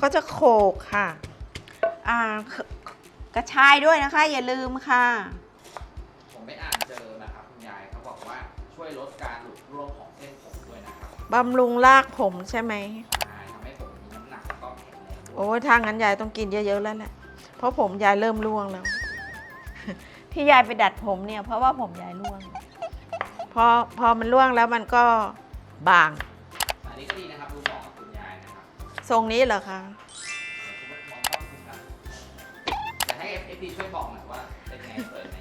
ก็จะโขลกค่ะอ่ากระชายด้วยนะคะ อย่าลืมค่ะ ผมไปอ่านเจอนะครับคุณยายเขาบอกว่าช่วยลดการหลุดร่วงของเส้นผมด้วยนะครับบำรุงรากผมใช่ไหม ใช่ทำให้ผมมีน้ำหนักแล้วก็แข็งแรงด้วยโอ้ยทางนั้นยายต้องกินเยอะๆแล้วแหละ เพราะผมยายเริ่มร่วงแล้ว ที่ยายไปดัดผมเนี่ย เพราะว่าผมยายร่วง พอพอมันร่วงแล้วมันก็บาง ทรงนี้เหรอคะเดี๋ยวคุณมองกล้องคุณครับแต่ให้เอฟดีช่วยบอกหน่อยว่าเป็นไงเปิดไหม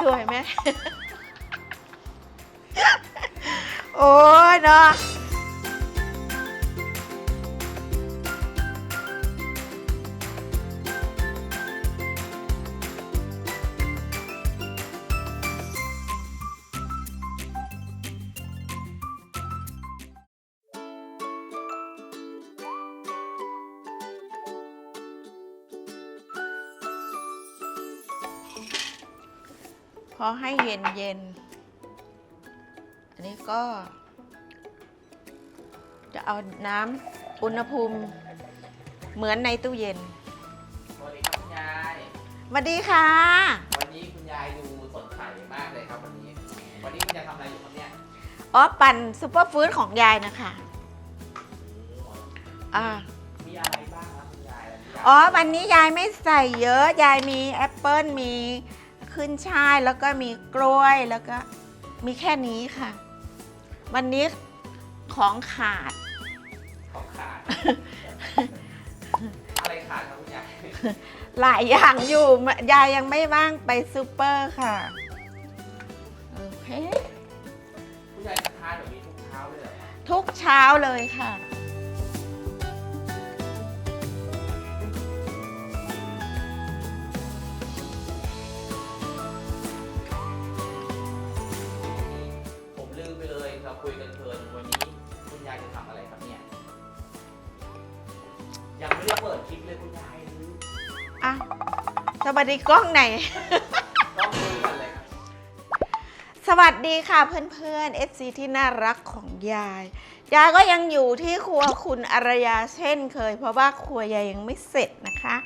สวยไหม โอ้ยเนาะ เอาน้ำอุณหภูมิเหมือนในตู้เย็นสวัสดีครับคุณยาย สวัสดีค่ะ วันนี้คุณยายดูสดใสมากเลยครับวันนี้ วันนี้คุณยายทำอะไรอยู่ครับเนี่ยอ๋อปั่นซุปเปอร์ฟู้ดของยายนะคะอ่ามีอะไรบ้างครับคุณยายวันนี้ยายอ๋อวันนี้ยายไม่ใส่เยอะ ยายมีแอปเปิลมีขึ้นช่ายแล้วก็มีกล้วยแล้วก็มีแค่นี้ค่ะ วันนี้ของขาด หลายอย่างอยู่ยายยังไม่ว่างไปซูเปอร์ค่ะ โอเคคุณยายทานแบบนี้ทุกเช้าเลยเหรอครับทุกเช้าเลยค่ะ ผมลืมไปเลยเราคุยกันเพลินวันนี้คุณยายจะทำอะไรครับเนี่ย ยังไม่ได้เปิดคลิปเลยคุณ อะสวัสดีกล้องไหนต้องคุยกันเลยครับสวัสดีค่ะเพื่อนๆ FC ที่น่ารักของยาย ยายก็ยังอยู่ที่ครัวคุณอารยาเช่นเคย เพราะว่าครัวยายยังไม่เสร็จนะคะ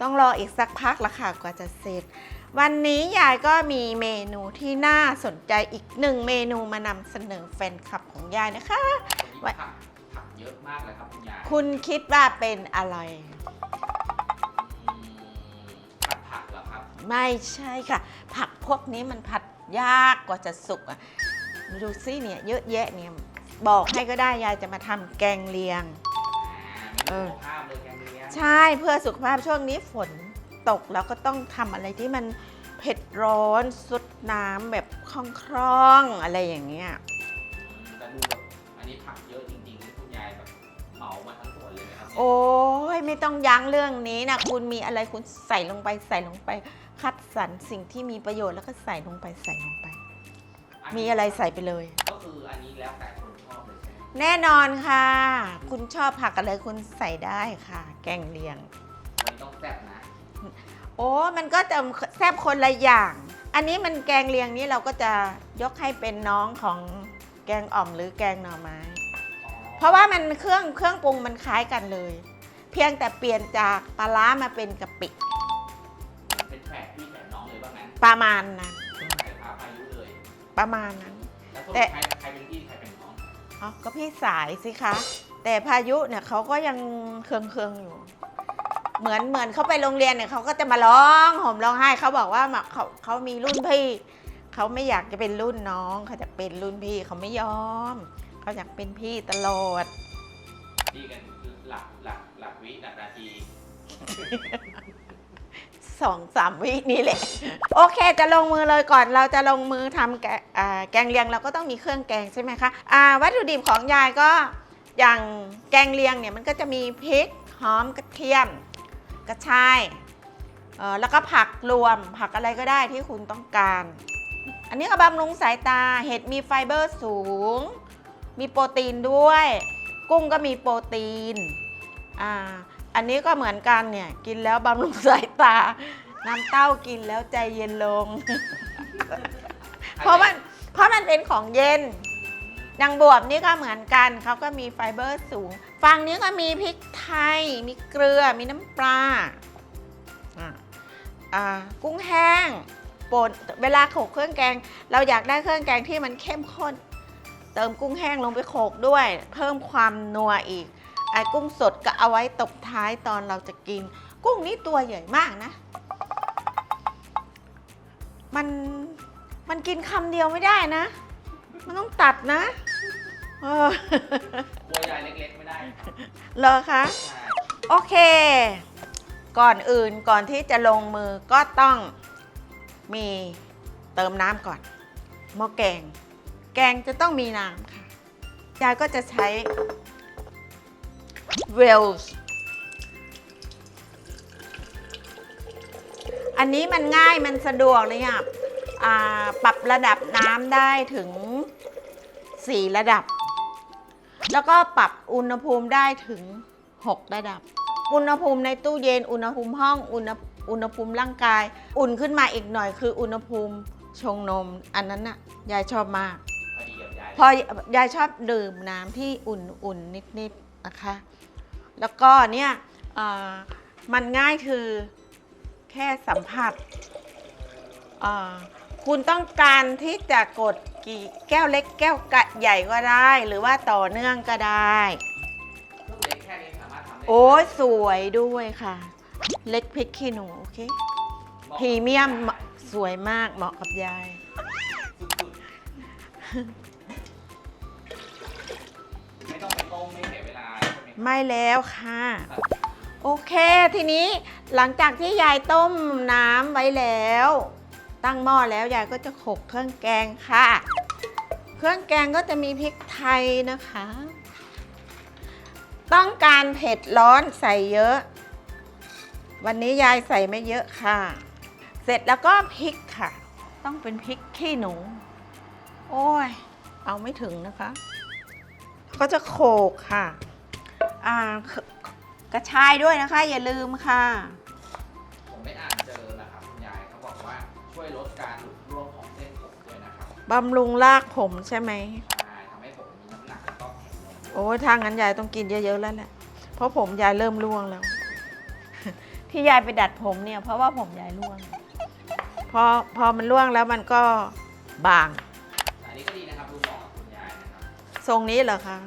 ต้องรออีกสักพักละค่ะกว่าจะเสร็จ วันนี้ยายก็มีเมนูที่น่าสนใจอีกหนึ่งเมนูมานำเสนอแฟนคลับของยายนะคะวันนี้ผักผักเยอะมากเลยครับคุณยายคุณคิดว่าเป็นอะไร ไม่ใช่ค่ะ ผักพวกนี้มันผัดยากกว่าจะสุกอะดูซิเนี่ยเยอะแยะเนี่ยบอกให้ก็ได้ยายจะมาทำแกงเลียงอ่าเอไม่อสุขภาพเลยแกงเลี้ยงใช่เพื่อสุขภาพช่วงนี้ฝนตกแล้วก็ต้องทำอะไรที่มันเผ็ดร้อนซุดน้ำแบบคล่องๆอะไรอย่างเงี้ยอืมแต่ดูแบบอันนี้ผักเยอะจริงๆนี่คุณยายแบบเหมามาทั้งสวนเลยไหมครับเนี่ยโอ้ยไม่ต้องยั้งเรื่องนี้นะคุณมีอะไรคุณใส่ลงไปใส่ลงไป คัดสรรสิ่งที่มีประโยชน์แล้วก็ใส่ลงไปใส่ลงไปอันมีนี้อะไรใส่ไปเลย ก็คืออันนี้แล้วแต่คนชอบเลยใช่ไหมแน่นอนค่ะ คุณชอบผักอะไรคุณใส่ได้ค่ะ แกงเลียงวันนี้ต้องแซ่บนะโอ้มันก็จะแซบคนละอย่าง อันนี้มันแกงเลียงนี้เราก็จะยกให้เป็นน้องของแกงอ่อมหรือแกงหน่อไม้ อ๋อเพราะว่ามันเครื่องเครื่องปรุงมันคล้ายกันเลย เพียงแต่เปลี่ยนจากปลาร้ามาเป็นกะปิ ประมาณนั้นใส่พาพายุเลยประมาณนั้น แล้วสรุปแต่ ใครใครเป็นพี่ใครเป็นน้องอ๋อก็พี่สายสิคะ แต่พายุเนี่ยเขาก็ยังเคืองเคืองๆอยู่ เหมือนเหมือนเขาไปโรงเรียนเนี่ยเขาก็จะมาร้องห่มร้องไห้เขาบอกว่ามาเขาเขามีรุ่นพี่เขาไม่อยากจะเป็นรุ่นน้องเขาจะเป็นรุ่นพี่เขาไม่ยอมเขาอยากเป็นพี่ตลอด พี่กันหลักหลักหลักวิหลักนาที สองสามวินี่แหละ โอเคจะลงมือเลยก่อนเราจะลงมือทำแกอ่าแกงเลียงเราก็ต้องมีเครื่องแกงใช่ไหมคะอ่าวัตถุดิบของยายก็อย่างแกงเลียงเนี่ยมันก็จะมีพริกหอมกระเทียม กระชายเอ่อแล้วก็ผักรวมผักอะไรก็ได้ที่คุณต้องการ อันนี้ก็บำรุงสายตาเห็ดมีไฟเบอร์สูง มีโปรตีนด้วย กุ้งก็มีโปรตีนอ่า อันนี้ก็เหมือนกันเนี่ย กินแล้วบำรุงสายตา น้ำเต้ากินแล้วใจเย็นลง เพราะมันเพราะมันเป็นของเย็นอย่างบวบนี่ก็เหมือนกันเขาก็มีไฟเบอร์สูง ฝั่งนี้ก็มีพริกไทย มีเกลือ มีน้ำปลาอะอ่ากุ้งแห้งป่นเวลาโขลกเครื่องแกง เราอยากได้เครื่องแกงที่มันเข้มข้น เติมกุ้งแห้งลงไปโขลกด้วย เพิ่มความนัวอีกไอ้ กุ้งสดก็เอาไว้ตบท้ายตอนเราจะกิน กุ้งนี่ตัวใหญ่มากนะ มันมันกินคำเดียวไม่ได้นะ มันต้องตัดนะเออกลัวยายเล็กๆไม่ได้ครับเหรอคะใช่โอเค ก่อนอื่นก่อนที่จะลงมือก็ต้องมีเติมน้ำก่อนหม้อแกง แกงจะต้องมีน้ำค่ะยายก็จะใช้ เวลส์อันนี้มันง่ายมันสะดวกเลยอะอ่าปรับระดับน้ำได้ถึง 4 ระดับ แล้วก็ปรับอุณหภูมิได้ถึง 6 ระดับ อุณหภูมิในตู้เย็น อุณหภูมิห้อง อุณหอุณหภูมิร่างกาย อุ่นขึ้นมาอีกหน่อยคืออุณหภูมิชงนม อันนั้นน่ะยายชอบมาก พอดีกับยายพอยายชอบดื่มน้ำที่อุ่นๆนิดๆนะคะ แล้วก็เนี่ยเอ่อมันง่ายคือแค่สัมผัสเอ่อคุณต้องการที่จะกดกี่แก้วเล็กแก้วกะใหญ่ก็ได้ หรือว่าต่อเนื่องก็ได้เครื่องเล็กแค่นี้สามารถทำได้โอ้ยสวยด้วยค่ะ เล็กพริกขี้หนู โอเคเหาะพรีเมียมสวยมากเหมาะกับยาย ไม่แล้วค่ะ โอเค ทีนี้หลังจากที่ยายต้มน้ำไว้แล้ว ตั้งหม้อแล้วยายก็จะโขลกเครื่องแกงค่ะ เครื่องแกงก็จะมีพริกไทยนะคะ ต้องการเผ็ดร้อนใส่เยอะ วันนี้ยายใส่ไม่เยอะค่ะ เสร็จแล้วก็พริกค่ะ ต้องเป็นพริกขี้หนู โอ้ย เอาไม่ถึงนะคะ ก็จะโขลกค่ะ อ่ากระชายด้วยนะคะ อย่าลืมค่ะ ผมไปอ่านเจอนะครับคุณยายเขาบอกว่าช่วยลดการหลุดร่วงของเส้นผมด้วยนะครับบำรุงรากผมใช่ไหม ใช่ทำให้ผมมีน้ำหนักแล้วก็แข็งแรงโอ้ยทางนั้นยายต้องกินเยอะๆแล้วแหละ เพราะผมยายเริ่มร่วงแล้ว ที่ยายไปดัดผมเนี่ย เพราะว่าผมยายร่วง พอพอมันร่วงแล้วมันก็บาง อันนี้ก็ดีนะครับดูเหมาะกับคุณยายนะครับ ทรงนี้เหรอคะ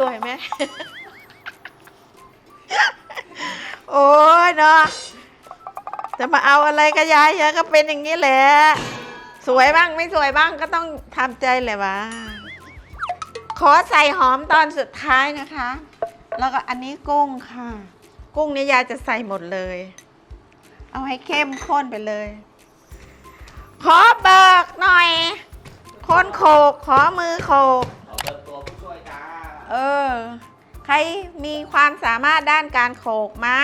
สวยไหม โอ้ยเนาะจะมาเอาอะไรกับยายยอะก็เป็นอย่างนี้แหละ สวยบ้างไม่สวยบ้างก็ต้องทำใจแหละวะขอใส่หอมตอนสุดท้ายนะคะ แล้วก็อันนี้กุ้งค่ะ กุ้งนี่ยายจะใส่หมดเลย เอาให้เข้มข้นไปเลย ขอเบิกหน่อย คนโขกขอมือโขก เออ ใครมีความสามารถด้านการโขกมา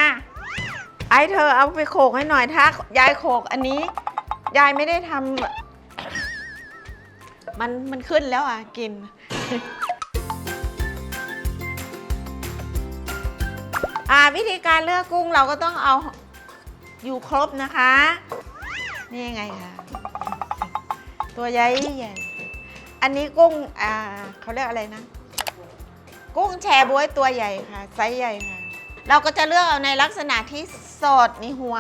ไอ้เธอเอาไปโขกให้หน่อยถ้ายายโขกอันนี้ ยายไม่ได้ทำมันมันขึ้นแล้วอะกิน อ่าวิธีการเลือกกุ้งเราก็ต้องเอาอยู่ครบนะคะ นี่ไงคะตัวใหญ่ใหญ่ อันนี้กุ้ง อ่าเขาเรียกอะไรนะ กุ้งแชบวยตัวใหญ่ค่ะ ไซส์ใหญ่ค่ะ เราก็จะเลือกเอาในลักษณะที่สดนี่หัว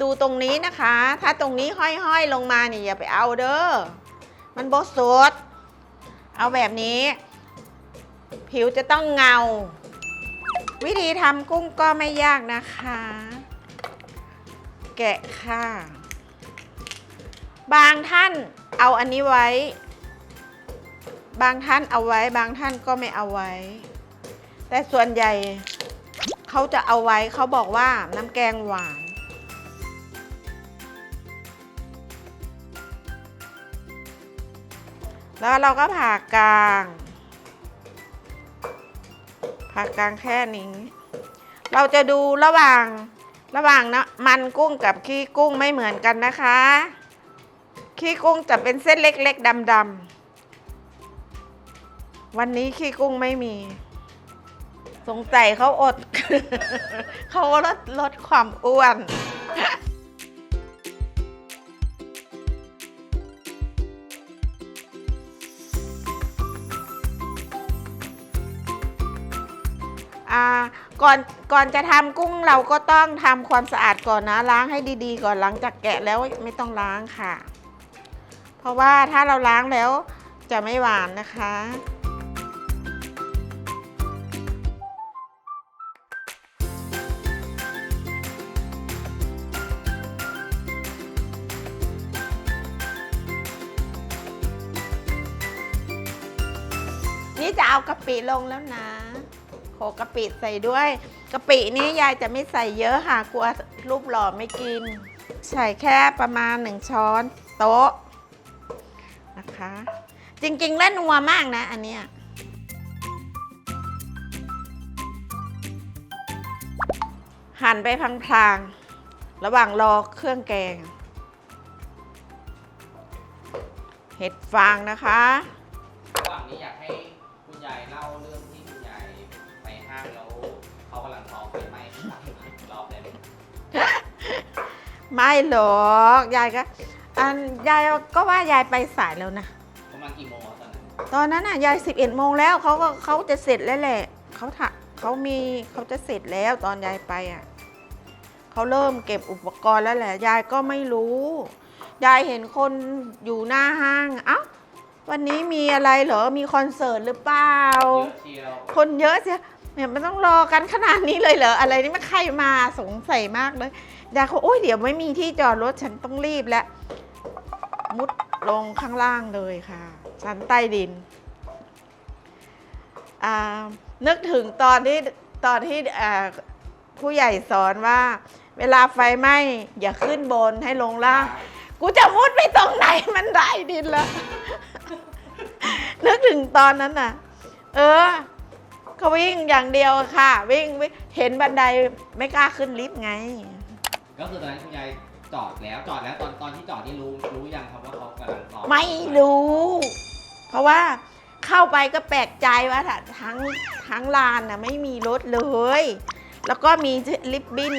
ดูตรงนี้นะคะ ถ้าตรงนี้ห้อยๆลงมานี่อย่าไปเอาเด้อ มันโบสด เอาแบบนี้ ผิวจะต้องเงา วิธีทำกุ้งก็ไม่ยากนะคะ แกะค่ะ บางท่านเอาอันนี้ไว้ บางท่านเอาไว้บางท่านก็ไม่เอาไว้ แต่ส่วนใหญ่เขาจะเอาไว้เขาบอกว่าน้ำแกงหวาน แล้วเราก็ผ่ากลาง ผ่ากลางแค่นี้ เราจะดูระหว่างระหว่างนะมันกุ้งกับขี้กุ้งไม่เหมือนกันนะคะ ขี้กุ้งจะเป็นเส้นเล็กๆดำๆ วันนี้ขี้กุ้งไม่มี สงสัยเขาอด เขาลดลดความอ้วนก่อนก่อนจะทำกุ้งเราก็ต้องทำความสะอาดก่อนนะ ล้างให้ดีๆ ก่อนหลังจากแกะแล้วไม่ต้องล้างค่ะ เพราะว่าถ้าเราล้างแล้วจะไม่หวานนะคะ นี่จะเอากะปิลงแล้วนะโขกกะปิใส่ด้วยกะปินี้ยายจะไม่ใส่เยอะค่ะกลัวรูปหล่อไม่กิน ใส่แค่ประมาณหนึ่งช้อนโต๊ะนะคะ จริงๆแล้วนัวมากนะ อันเนี้ยหั่นไปพลางๆ ระหว่างรอเครื่องแกง เห็ดฟางนะคะ ไม่หรอกยายก็อันยายก็ว่ายายไปสายแล้วนะ ประมาณกี่โมงอะตอนนั้นตอนนั้นน่ะยายสิบเอ็ดโมงแล้วเขาก็เขาจะเสร็จแล้วแหละเขาถะเขามีเขาจะเสร็จแล้วตอนยายไปอะเขาเริ่มเก็บอุปกรณ์แล้วแหละ ยายก็ไม่รู้ ยายเห็นคนอยู่หน้าห้างเอ้าวันนี้มีอะไรเหรอมีคอนเสิร์ตหรือเปล่า เยอะเชียวคนเยอะเสีย เนี่ยมันต้องรอกันขนาดนี้เลยเหรออะไรนี่มันใครมาสงสัยมากเลยยายเขาโอ้ยเดี๋ยวไม่มีที่จอดรถฉันต้องรีบแล้วมุดลงข้างล่างเลยค่ะชั้นใต้ดินนึกถึงตอนที่ตอนที่ผู้ใหญ่สอนว่า เวลาไฟไหม้อย่าขึ้นบนให้ลงล่าง กูจะมุดไปตรงไหนมันได้ดินละนึกถึงตอนนั้นน่ะ เออ เขาวิ่งอย่างเดียวค่ะ วิ่งวิ่งเห็นบันไดไม่กล้าขึ้นลิฟต์ไง ก็คือตอนนั้นคุณยายจอดแล้วจอดแล้วตอนตอนที่จอดนี่รู้รู้ยังครับว่าเขากำลังท้องไม่รู้ เพราะว่าเข้าไปก็แปลกใจว่าทั้งทั้งลานน่ะไม่มีรถเลย แล้วก็มีลิฟต์บิน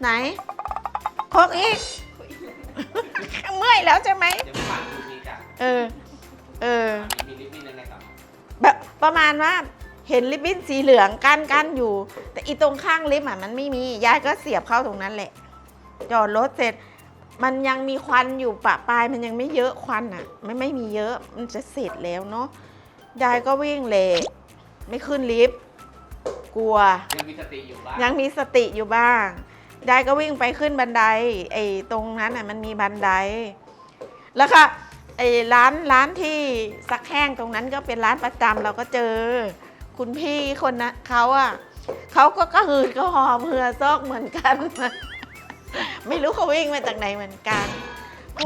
ไหนโคกอีก เมื่อยแล้วใช่ไหมเดี๋ยวผ่านดูดีกันเออ เออ มีมีลิฟต์นี่ในครับแบบประมาณว่า เห็นลิฟต์บิ้นสีเหลืองกั้นกั้นอยู่ แต่อีตรงข้างลิฟต์อะมันไม่มียายก็เสียบเข้าตรงนั้นแหละ จอดรถเสร็จ มันยังมีควันอยู่ปะปลายมันยังไม่เยอะควันอะไม่ไม่มีเยอะมันจะเสร็จแล้วเนาะยายก็วิ่งเลยไม่ขึ้นลิฟต์กลัว ยังมีสติอยู่บ้างยังมีสติอยู่บ้างยายก็วิ่งไปขึ้นบันไดไอ้ตรงนั้นอะมันมีบันได แล้วค่ะไอ้ร้านร้านที่ซักแห้งตรงนั้นก็เป็นร้านประจำเราก็เจอ คุณพี่คนนะเขาอะเขาก็กระหืดก็หอบเหือซอกเหมือนกัน ไม่รู้เขาวิ่งมาจากไหนเหมือนกัน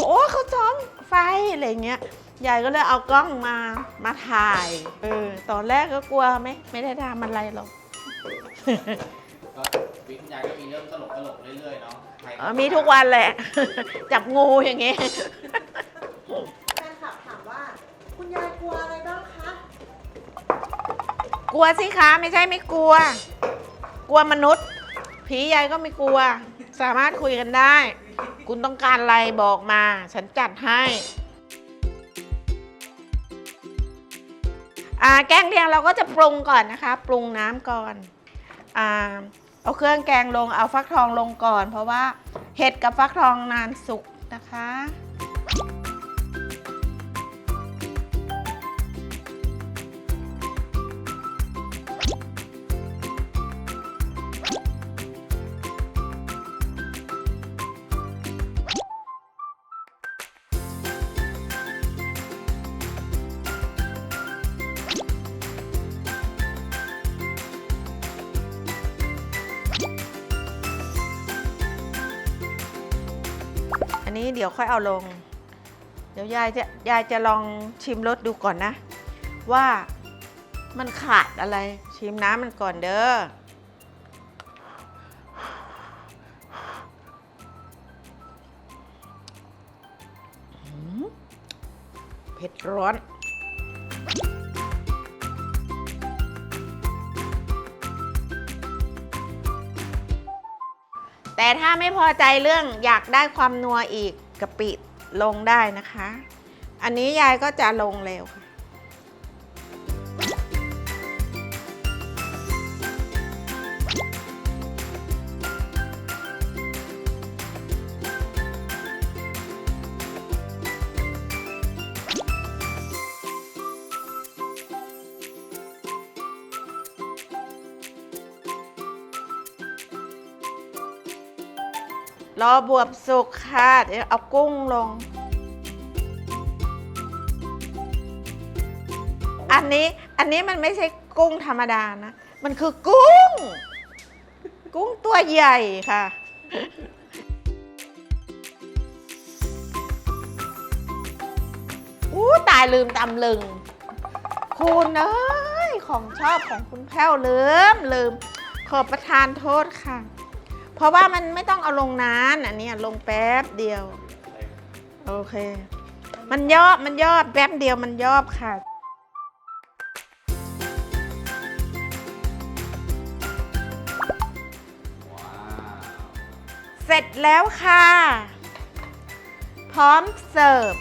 โอ้เขาจ้องไฟอะไรเงี้ยยายก็เลยเอากล้องมามาถ่ายเออตอนแรกก็กลัวไม่ไม่ได้ทำอะไรหรอกก็วิคุณยายก็มีเรื่องตลกตลกๆเรื่อยๆเนาะใครเออมีทุกวันแหละ จับงูอย่างเงี้ยแฟนคลับถามว่า คุณยายกลัวอะไรบ้างคะ กลัวสิคะไม่ใช่ไม่กลัว กลัวมนุษย์ ผียายก็ไม่กลัว สามารถคุยกันได้ คุณต้องการอะไรบอกมา ฉันจัดให้อ่าแกงเลียงเราก็จะปรุงก่อนนะคะ ปรุงน้ำก่อนอ่าเอาเครื่องแกงลงเอาฟักทองลงก่อน เพราะว่าเห็ดกับฟักทองนานสุกนะคะ นี้เดี๋ยวค่อยเอาลง เดี๋ยวยายจะยายจะลองชิมรสดูก่อนนะ ว่ามันขาดอะไร ชิมน้ำมันก่อนเด้อเผ็ดร้อน แต่ถ้าไม่พอใจเรื่องอยากได้ความนัวอีกกะปิลงได้นะคะ อันนี้ยายก็จะลงเร็วค่ะ รอบวบสุกค่ะ เดี๋ยวเอากุ้งลง อันนี้อันนี้มันไม่ใช่กุ้งธรรมดานะ มันคือกุ้ง กุ้งตัวใหญ่ค่ะ อู้ตายลืมตำลึง คุณเอ้ย ของชอบของคุณแพ้วลืมลืม ขอประทานโทษค่ะ ราะว่ามันไม่ต้องเอาลงนานอันนี้ลงแป๊บเดียว โอเค มันยอบมันยอบแป๊บเดียวมันยอบค่ะเสร็จแล้วค่ะ พร้อมเสิร์ฟ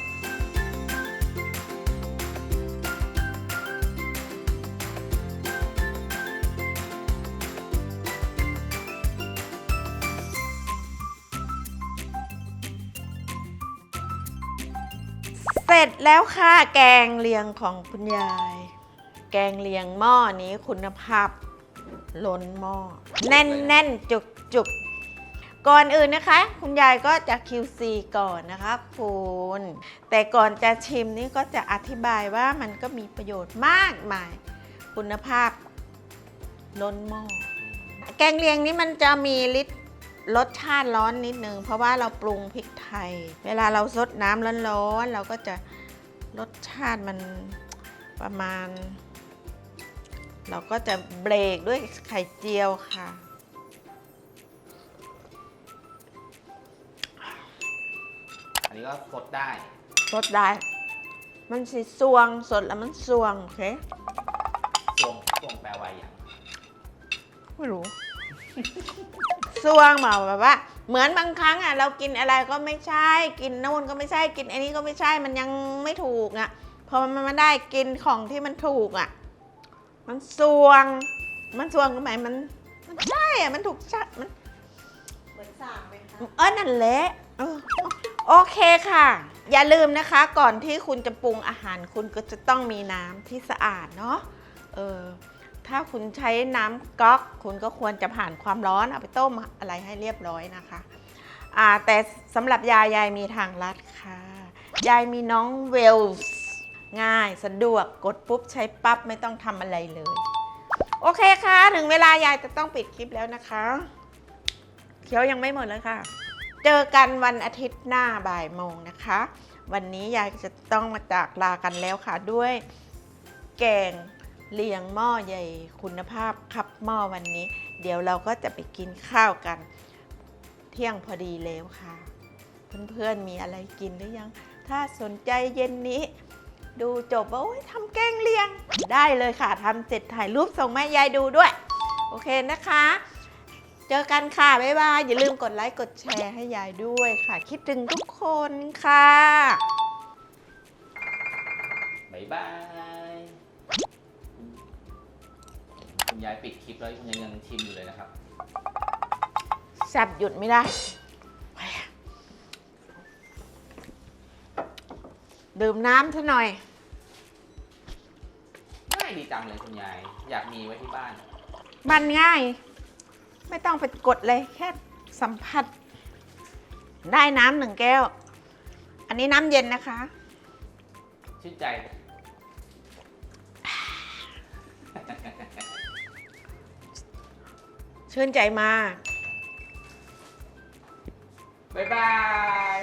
เสร็จแล้วค่ะแกงเลียงของคุณยาย แกงเลียงหม้อนี้คุณภาพล้นหม้อแน่นแน่นจุกจุกก่อนอื่นนะคะ คุณยายก็จะ QC ก่อนนะคะคุณแต่ก่อนจะชิมนี่ก็จะอธิบายว่ามันก็มีประโยชน์มากมาย คุณภาพล้นหม้อแกงเลียงนี้มันจะมีฤทธิ รสชาติร้อนนิดนึง เพราะว่าเราปรุงพริกไทย เวลาเราซดน้ำร้อนๆเราก็จะรสชาติมันประมาณ เราก็จะเบรกด้วยไข่เจียวค่ะ อันนี้ก็สดได้ สดได้ มันสีสวงสดแล้วมันสวงโอเคสวงสวงแปลว่าอย่างไม่รู้ สวงมาแบบว่า เหมือนบางครั้งอะเรากินอะไรก็ไม่ใช่ กินนู่นก็ไม่ใช่กินอันนี้ก็ไม่ใช่มันยังไม่ถูกอะพอมันมาได้กินของที่มันถูกอะ มันสวง มันสวงก็หมายมันมันใช่อะมันถูกชะมันเหมือนสากไหมคะเออนั่นแหละเออโอเคค่ะ อย่าลืมนะคะ ก่อนที่คุณจะปรุงอาหารคุณก็จะต้องมีน้ำที่สะอาดเนาะเออ ถ้าคุณใช้น้ำก๊อก คุณก็ควรจะผ่านความร้อนเอาไปต้มอะไรให้เรียบร้อยนะคะอ่าแต่สำหรับยายยายมีทางลัดค่ะ ยายมีน้องเวลส์ง่ายสะดวกกดปุ๊บใช้ปั๊บไม่ต้องทำอะไรเลย โอเคค่ะ ถึงเวลายายจะต้องปิดคลิปแล้วนะคะ เคี้ยวยังไม่หมดเลยค่ะ เจอกันวันอาทิตย์หน้าบ่ายโมงนะคะ วันนี้ยายจะต้องมาจากลากันแล้วค่ะด้วยแกง เลียงหม้อใหญ่คุณภาพขับหม้อวันนี้ เดี๋ยวเราก็จะไปกินข้าวกัน เที่ยงพอดีแล้วค่ะ เพื่อนๆมีอะไรกินหรือยัง ถ้าสนใจเย็นนี้ ดูจบว่าโอ้ยทำแกงเลียง ได้เลยค่ะทำเสร็จถ่ายรูปส่งแม่ยายดูด้วย โอเคนะคะ เจอกันค่ะ บ๊ายบาย อย่าลืมกดไลค์กดแชร์ให้ยายด้วยค่ะ คิดถึงทุกคนค่ะ บ๊ายบาย ยายปิดคลิปแล้วคุณยายยังชิมอยู่เลยนะครับ แซบหยุดไม่ได้ ดื่มน้ำซะหน่อย ง่ายดีจังเลยคุณยาย อยากมีไว้ที่บ้าน มันง่าย ไม่ต้องไปกดเลย แค่สัมผัส ได้น้ำหนึ่งแก้ว อันนี้น้ำเย็นนะคะ ชื่นใจ ชื่นใจมาก บ๊ายบาย